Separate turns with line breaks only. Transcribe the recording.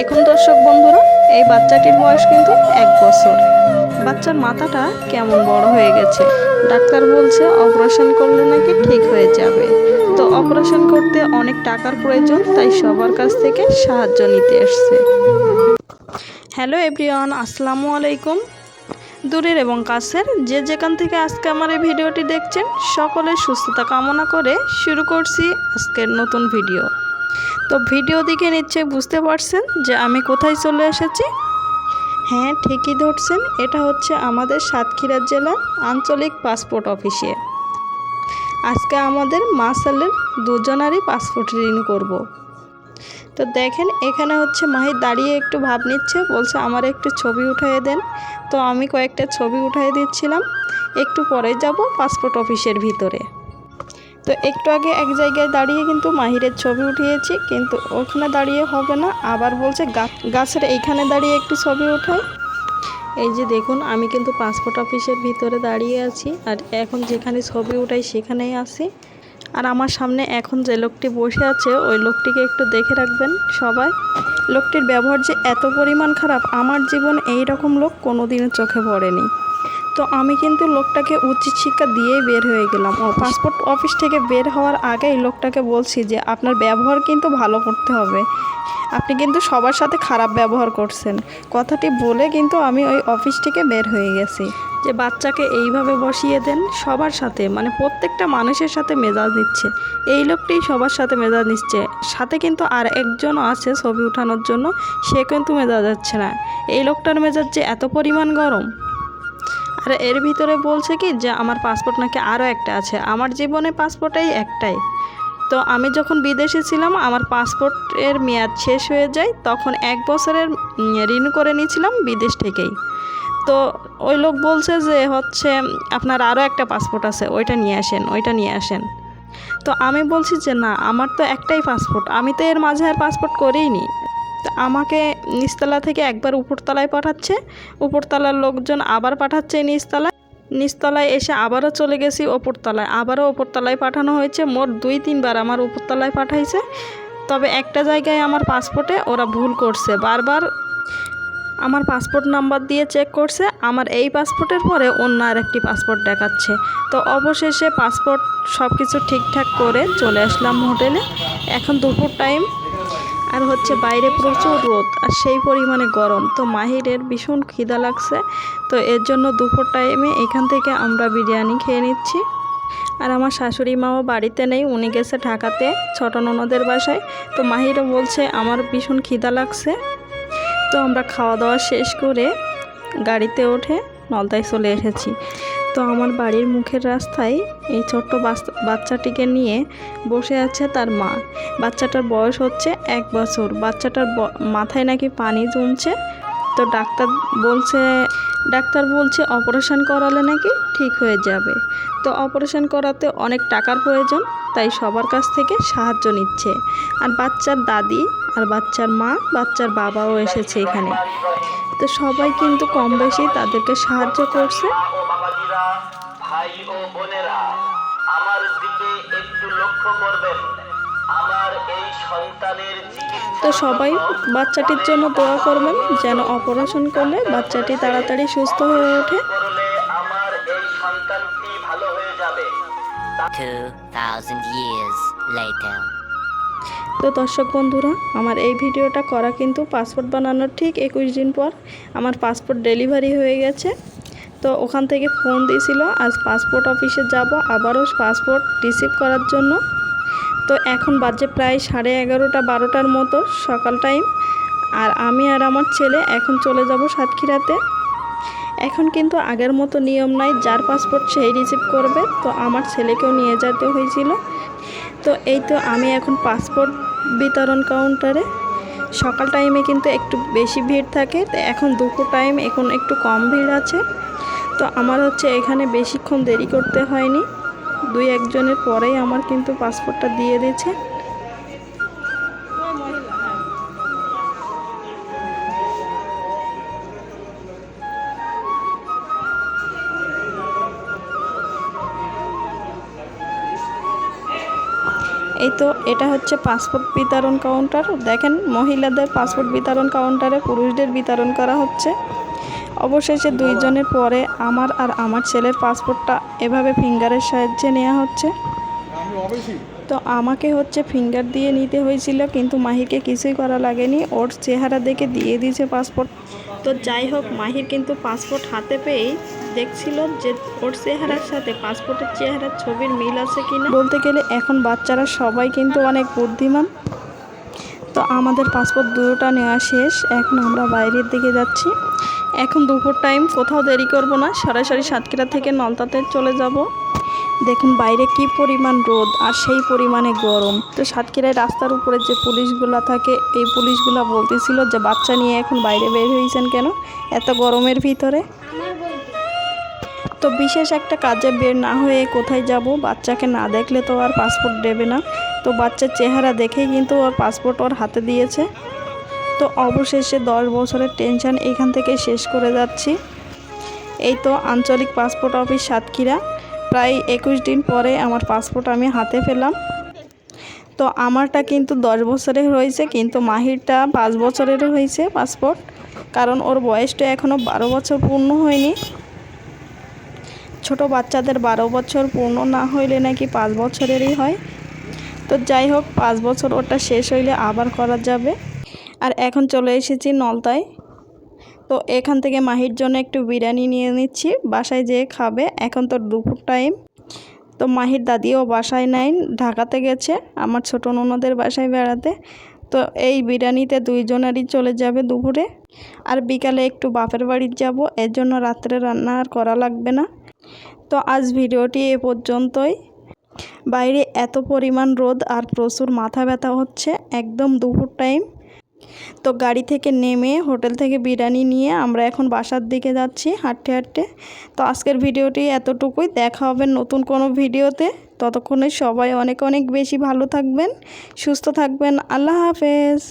দেখুন দর্শক বন্ধুরা, এই বাচ্চাটির বয়স কিন্তু এক বছর। বাচ্চার মাথাটা কেমন বড় হয়ে গেছে? ডাক্তার বলছে অপারেশন করলে নাকি ঠিক হয়ে যাবে। তো অপারেশন করতে অনেক টাকার প্রয়োজন, তাই সবার কাছ থেকে সাহায্য নিতে এসছে। হ্যালো এভরিওয়ান, আসসালামু আলাইকুম। দূরের এবং কাছের যে যেখান থেকে আজকে আমার এই ভিডিওটি দেখছেন সকলের সুস্থতা কামনা করে শুরু করছি আজকের নতুন ভিডিও। তো ভিডিও দেখে নিশ্চয়ই বুঝতে পারছেন যে আমি কোথায় চলে এসেছি? হ্যাঁ ঠিকই ধরছেন। এটা হচ্ছে আমাদের সাতক্ষীরা জেলার আঞ্চলিক পাসপোর্ট অফিসে। আজকে আমাদের মাসালের দুজনারই পাসপোর্ট রিনিউ করব। তো দেখেন, এখানে হচ্ছে মাহি দাঁড়িয়ে একটু ভাব নিচ্ছে, বলছে আমার একটু ছবি উঠিয়ে দেন। তো আমি কয়েকটা ছবি উঠিয়ে দিচ্ছিলাম। একটু পরে যাব পাসপোর্ট অফিসের ভিতরে। তো একটু আগে এক জায়গায় দাঁড়িয়ে কিন্তু মাহিরের ছবি উঠিয়েছি, কিন্তু ওখানে দাঁড়িয়ে হবে না। আবার বলছে গাছের এইখানে দাঁড়িয়ে একটু ছবি উঠাই। এই যে দেখুন, আমি কিন্তু পাসপোর্ট অফিসের ভিতরে দাঁড়িয়ে আছি, আর এখন যেখানে ছবি উঠাই সেখানেই আছি। আর আমার সামনে এখন যে লোকটি বসে আছে, ওই লোকটিকে একটু দেখে রাখবেন সবাই। লোকটির ব্যবহার যে এত পরিমাণ খারাপ, আমার জীবন এই রকম লোক কোনোদিনও চোখে পড়েনি। তো আমি কিন্তু লোকটাকে উচিত শিক্ষা দিয়েই বের হয়ে গেলাম। ও পাসপোর্ট অফিস থেকে বের হওয়ার আগেই লোকটাকে বলছি যে, আপনার ব্যবহার কিন্তু ভালো করতে হবে। আপনি কিন্তু সবার সাথে খারাপ ব্যবহার করছেন। কথাটি বলে কিন্তু আমি ওই অফিস থেকে বের হয়ে গেছি। যে বাচ্চাকে এইভাবে বসিয়ে দেন সবার সাথে মানে প্রত্যেকটা মানুষের সাথে মেজাজ নিচ্ছে। এই লোকটি সবার সাথে মেজাজ নিচ্ছে। সাথে কিন্তু আর একজনও আছে ছবি উঠানোর জন্য, সে কিন্তু মেজাজ যাচ্ছে না। এই লোকটার মেজাজ যে এত পরিমাণ গরম! আর এর ভিতরে বলছে কি যে আমার পাসপোর্ট নাকি আরও একটা আছে। আমার জীবনে পাসপোর্টেই একটাই। তো আমি যখন বিদেশে ছিলাম, আমার পাসপোর্টের মেয়াদ শেষ হয়ে যায়, তখন এক বছরের ঋণ করে নিয়েছিলাম বিদেশ থেকেই। তো ওই লোক বলছে যে হচ্ছে, আপনার আরও একটা পাসপোর্ট আছে, ওইটা নিয়ে আসেন, ওইটা নিয়ে আসেন। তো আমি বলছি যে না, আমার তো একটাই পাসপোর্ট আমি তো এর মাঝে আর পাসপোর্ট করিনি তো আমাকে নিচতলা থেকে একবার উপরতলায় পাঠাচ্ছে। উপরতলার লোকজন আবার পাঠাচ্ছে নিচতলায়। নিচতলায় এসে আবারও চলে গেছি ওপরতলায়। আবারও ওপরতলায় পাঠানো হয়েছে। মোট দুই, তিনবার আমার উপরতলায় পাঠাইছে। তবে একটা জায়গায় আমার পাসপোর্টে ওরা ভুল করছে। বারবার আমার পাসপোর্ট নাম্বার দিয়ে চেক করছে। আমার এই পাসপোর্টের পরে অন্য আরেকটি পাসপোর্ট দেখাচ্ছে। তো অবশেষে পাসপোর্ট সব কিছু ঠিকঠাক করে চলে আসলাম হোটেলে। এখন দুপুর টাইম। আর হচ্ছে বাইরে প্রচুর রোদ আর সেই পরিমাণে গরম। তো মাহিরের ভীষণ খিদা লাগছে। তো এর জন্য দুপুর টাইমে এখান থেকে আমরা বিরিয়ানি খেয়ে নিচ্ছি। আর আমার শাশুড়ি মাও বাড়িতে নেই, উনি গেছে ঢাকাতে, ছোট ননদের বাসায়। তো মাহিরও বলছে, আমার ভীষণ খিদা লাগছে। তো আমরা খাওয়া দাওয়া শেষ করে গাড়িতে উঠে নলদায় চলে এসেছি। তো আমার বাড়ির মুখের রাস্তায় এই ছোট্ট বাচ্চাটিকে নিয়ে বসে আছে তার মা। বাচ্চাটার বয়স হচ্ছে এক বছর। বাচ্চাটার মাথায় নাকি পানি জমছে। তো ডাক্তার বলছে ডাক্তার বলছে অপারেশন করালে নাকি ঠিক হয়ে যাবে। তো অপারেশন করাতে অনেক টাকার প্রয়োজন, তাই সবার কাছ থেকে সাহায্য নিচ্ছে। আর বাচ্চার দাদি আর বাচ্চার মা, বাচ্চার বাবাও এসেছে এখানে। তো সবাই কিন্তু কম বেশি তাদেরকে সাহায্য করছে। তো সবাই বাচ্চাটির জন্য দোয়া করবেন যেন অপারেশন করলে বাচ্চাটি তাড়াতাড়ি সুস্থ হয়ে ওঠে।
করলে আমার এই সন্তানটি ভালো হয়ে যাবে।
2,000 years later.
তো দর্শক বন্ধুরা আমার এই ভিডিওটা করা কিন্তু পাসপোর্ট বানানোর ঠিক একুশ দিন পর আমার পাসপোর্ট ডেলিভারি হয়ে গেছে। তো ওখান থেকে ফোন দিয়েছিল আজ পাসপোর্ট অফিসে যাব আবারও পাসপোর্ট রিসিভ করার জন্য। তো এখন বাজে প্রায় সাড়ে এগারোটা, বারোটার মতো সকাল টাইম আর আমি আর আমার ছেলে এখন চলে যাব সাতক্ষীরাতে। এখন কিন্তু আগের মতো নিয়ম নাই, যার পাসপোর্ট সেই রিসিভ করবে। তো আমার ছেলেকেও নিয়ে যেতে হয়েছিল। তো এই তো আমি এখন পাসপোর্ট বিতরণ কাউন্টারে সকাল টাইমে কিন্তু একটু বেশি ভিড় থাকে, তো এখন দুপুর টাইম এখন একটু কম ভিড় আছে। তো আমার হচ্ছে এখানে বেশিক্ষণ দেরি করতে হয়নি। দুই একজনের পরেই আমার কিন্তু পাসপোর্টটা দিয়ে দিয়েছে। এই তো, এটা হচ্ছে পাসপোর্ট বিতরণ কাউন্টার দেখেন, মহিলাদের পাসপোর্ট বিতরণ কাউন্টারে পুরুষদের বিতরণ করা হচ্ছে। অবশেষে দুইজনের পরে আমার আর আমার ছেলের পাসপোর্টটা এভাবে ফিঙ্গারের সাহায্যে নেওয়া হচ্ছে। তো আমাকে হচ্ছে ফিঙ্গার দিয়ে নিতে হয়েছিল, কিন্তু মাহিরকে কিছুই করা লাগেনি। ওর চেহারা দেখে দিয়ে দিয়েছে পাসপোর্ট। তো যাই হোক, মাহির কিন্তু পাসপোর্ট হাতে পেয়েই দেখছিল যে ওর চেহারার সাথে পাসপোর্টের চেহারার ছবির মিল আছে কি না বলতে গেলে এখন বাচ্চারা সবাই কিন্তু অনেক বুদ্ধিমান। তো আমাদের পাসপোর্ট দুটোটা নেওয়া শেষ। এখন আমরা বাইরের দিকে যাচ্ছি। এখন দুপুর টাইম কোথাও দেরি করব না, সরাসরি সাতক্ষীরা থেকে নলতাতে চলে যাব। দেখুন বাইরে কি পরিমাণ রোদ আর সেই পরিমাণে গরম। তো সাতক্ষীরায় রাস্তার উপরে যে পুলিশগুলা থাকে, এই পুলিশগুলা বলতেছিল যে বাচ্চা নিয়ে এখন বাইরে বের হয়েছেন কেন? এত গরমের ভিতরে। তো বিশেষ একটা কাজে বের না হয়ে কোথায় যাব? বাচ্চাকে না দেখলে তো আর পাসপোর্ট দেবে না। তো বাচ্চার চেহারা দেখেই কিন্তু ওর পাসপোর্ট ওর হাতে দিয়েছে। তো অবশেষে দশ বছরের টেনশন এখান থেকে শেষ করে যাচ্ছি। এই তো আঞ্চলিক পাসপোর্ট অফিস সাতক্ষীরা। প্রায় একুশ দিন পরে আমার পাসপোর্ট আমি হাতে পেলাম। তো আমারটা কিন্তু দশ বছরের হয়েছে, কিন্তু মাহিরটা পাঁচ বছরেরও হয়েছে পাসপোর্ট। কারণ ওর বয়সটা এখনও বারো বছর পূর্ণ হয়নি। ছোট বাচ্চাদের বারো বছর পূর্ণ না হইলে নাকি পাঁচ বছরেরই হয়। তো যাই হোক, পাঁচ বছর ওটা শেষ হইলে আবার করা যাবে। আর এখন চলে এসেছি নলতায়। তো এখান থেকে মাহির জন্য একটু বিরিয়ানি নিয়ে নিচ্ছি, বাসায় যেয়ে খাবে। এখন তো দুপুর টাইম তো মাহির দাদিও বাসায় নাই, ঢাকাতে গেছে, আমার ছোটো ননদের বাসায় বেড়াতে। তো এই বিরিয়ানিতে দুইজনেরই চলে যাবে দুপুরে। আর বিকালে একটু বাপের বাড়ি যাব এর জন্য রাত্রে রান্না আর করা লাগবে না। তো আজ ভিডিওটি এ পর্যন্তই। বাইরে এত পরিমাণ রোদ আর প্রচুর মাথা ব্যথা হচ্ছে, একদম দুপুর টাইম তো গাড়ি থেকে নেমে হোটেল থেকে বিরিয়ানি নিয়ে আমরা এখন বাসার দিকে যাচ্ছি হাঁটতে হাঁটতে। তো আজকের ভিডিওটি এতটুকুই। দেখা হবে নতুন কোনো ভিডিওতে। ততক্ষণে সবাই অনেক অনেক বেশি ভালো থাকবেন, সুস্থ থাকবেন। আল্লাহ হাফেজ।